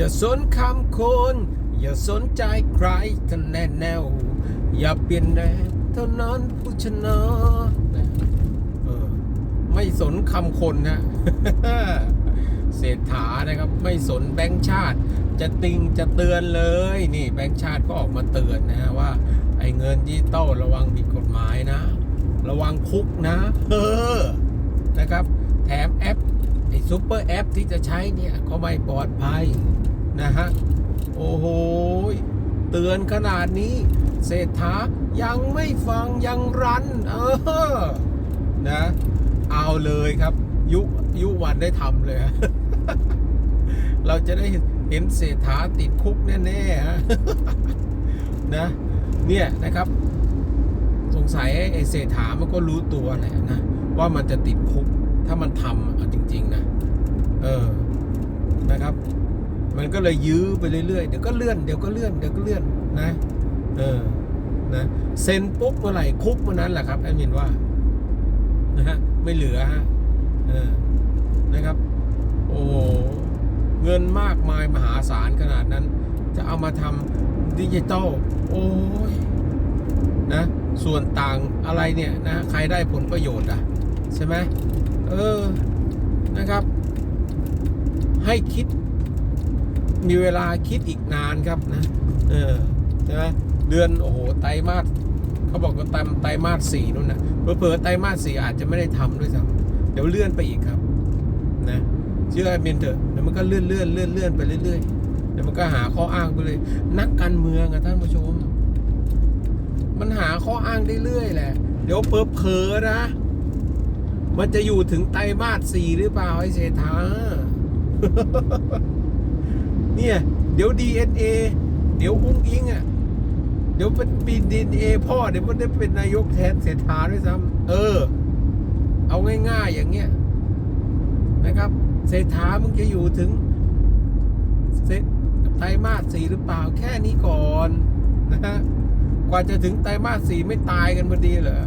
อย่าสนคำคน อย่าสนใจใครท่านแน่แนว อย่าเปลี่ยนแนวเท่านั้นผู้ชนะนะออไม่สนคำคนนะเศรษฐานะครับไม่สนแบงค์ชาติ จะติงจะเตือนเลยนี่แบงค์ชาติก็ออกมาเตือนนะว่า ไอ้เงินดิจิตอลระวังผิดกฎหมายนะ ระวังคุกนะเออนะครับ แถมแอป ซูเปอร์แอปที่จะใช้เนี่ยก็ไม่ปลอดภัยนะฮะ โอ้โห เตือนขนาดนี้ เศรษฐายังไม่ฟังยังรัน เออ นะ เอาเลยครับ ยุยุวันได้ทำเลย เราจะได้เห็นเศรษฐาติดคุกแน่ๆะนะ เนี่ยนะครับ สงสัยไอ้เศรษฐามันก็รู้ตัวแหละนะ ว่ามันจะติดคุกถ้ามันทำจริง ๆ นะ เออนะครับ มันก็เลยยื้อไปเรื่อยๆเดี๋ยวก็เลื่อนเดี๋ยวก็เลื่อนเดี๋ยวก็เลื่อนนะเออนะเซ็นปุ๊บเมื่อไหร่คุกเมื่อนั้นแหละครับแอดมินว่านะฮะไม่เหลือฮะเออนะครับ โอ้เงินมากมายมหาศาลขนาดนั้น จะเอามาทำดิจิตอลโอ้ยนะส่วนต่างอะไรเนี่ยนะใครได้ผลประโยชน์อะ ใช่ไหมเออนะครับ ให้คิด มีเวลาคิดอีกนานครับนะ เออใช่ไหมเดือนโอ้โหไตรมาสเขาบอกว่าไตรไตรมาสสี่นู่นนะเผลอๆไตรมาสสี่อาจจะไม่ได้ทำด้วยซ้ำเดี๋ยวเลื่อนไปอีกครับนะเชื่อไอ้เมนเถอะเดี๋ยวมันก็เลื่อนเลื่อนเลื่อนเลื่อนไปเรื่อยๆเดี๋ยวมันก็หาข้ออ้างไปเลย นักการเมืองอะท่านผู้ชม มันหาข้ออ้างได้เรื่อยแหละ เดี๋ยวเผลอเผลอๆนะ มันจะอยู่ถึงไตรมาสสี่หรือเปล่าไอ้เศรษฐา เนี่ย เดี๋ยว DNA เดี๋ยวอุ้งอิงอะ เดี๋ยวเป็นปีดีเอพ่อ เดี๋ยวมันได้เป็นนายกแทนเศรษฐาด้วยซ้ำเออ เอาง่ายๆอย่างเงี้ยนะครับ เศรษฐามึงจะอยู่ถึงเศรษไตรมาสสี่หรือเปล่าแค่นี้ก่อนนะฮะกว่าจะถึงไตรมาสสี่ไม่ตายกันพอดีเหรอ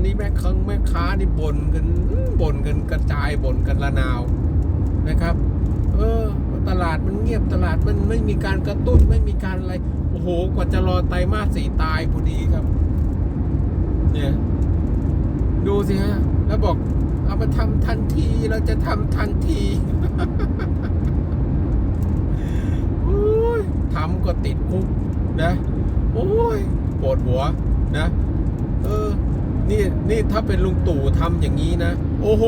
อนนี้แม่คังแม่ค้านี่บ่นกันบ่นกันกระจายบ่นกันระนาวนะครับ เออ ตลาดมันเงียบตลาดมันไม่มีการกระตุ้นไม่มีการอะไร โอ้โห กว่าจะรอไตรมาสสี่ตายพอดีครับ เนี่ยดูสิฮะ แล้วบอก เอามาทำทันทีเราจะทำทันทีโอ้ยทำก็ติดคุกนะ โอ้ยปวดหัวนะ เออ นี่นี่ถ้าเป็นลุงตู่ทำอย่างนี้นะ โอ้โห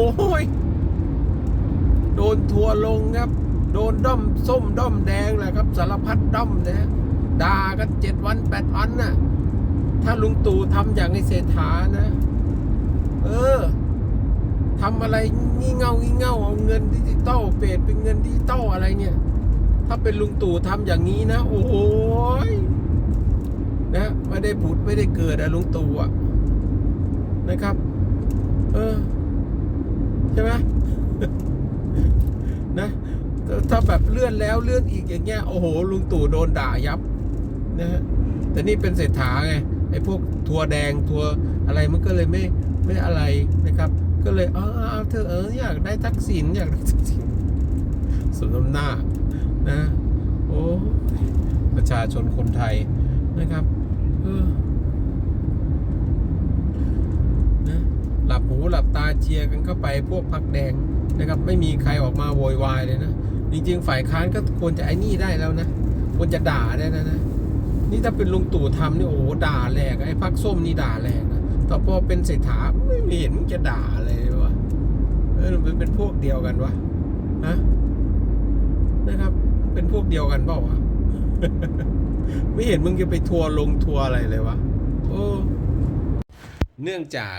โดนทัวลงครับ โดนด้อมส้มด้อมแดงแหละครับ สารพัดด้อมนะด่ากันเจ็ดวันแปดวันน่ะ ถ้าลุงตู่ทำอย่างไอเศรษฐานะ เออทำอะไรงี่เง่างี่เง่าเอาเงินดิจิตอลเปลี่ยนเป็นเงินดิจิตอลอะไรเนี่ย ถ้าเป็นลุงตู่ทำอย่างนี้นะ โอ้โหนะไม่ได้ผุดไม่ได้เกิดอะลุงตู่อะ นะครับ เออ ใช่ไหมนะถ้าแบบเลื่อนแล้วเลื่อนอีกอย่างเงี้ยโอ้โหลุงตู่โดนด่ายับนะฮะแต่นี่เป็นเศรษฐาไงไอ้พวกทัวแดงทัวอะไรมันก็เลยไม่ไม่อะไรนะครับ ก็เลยเออเอาเธอเอออยากได้ทักษิณอยากได้ทักษิณสมน้ำหน้านะโอ้ประชาชนคนไทยนะครับ เออนะหลั บหูหลับตาเชียร์กันเข้าไปพวกพักแดงนะครับ ไม่มีใครออกมาโวยวายเลยนะ จริงๆ ฝ่ายค้านก็ควรจะไอ้นี่ได้แล้วนะ ควรจะด่าได้แล้วนะ นี่ถ้าเป็นลุงตู่ทำนี่โอ้โหด่าแหลกไอ้พักส้มนี่ด่าแหลกนะแต่พอเป็นเศรษฐาไม่เห็นมึงจะด่าอะไรเลยวะเออมันเป็นพวกเดียวกันวะฮะนะครับ เป็นพวกเดียวกันเปล่าวะไม่เห็นมึงจะไปทัวร์ลงทัวร์อะไรเลยวะโอ้เนื่องจาก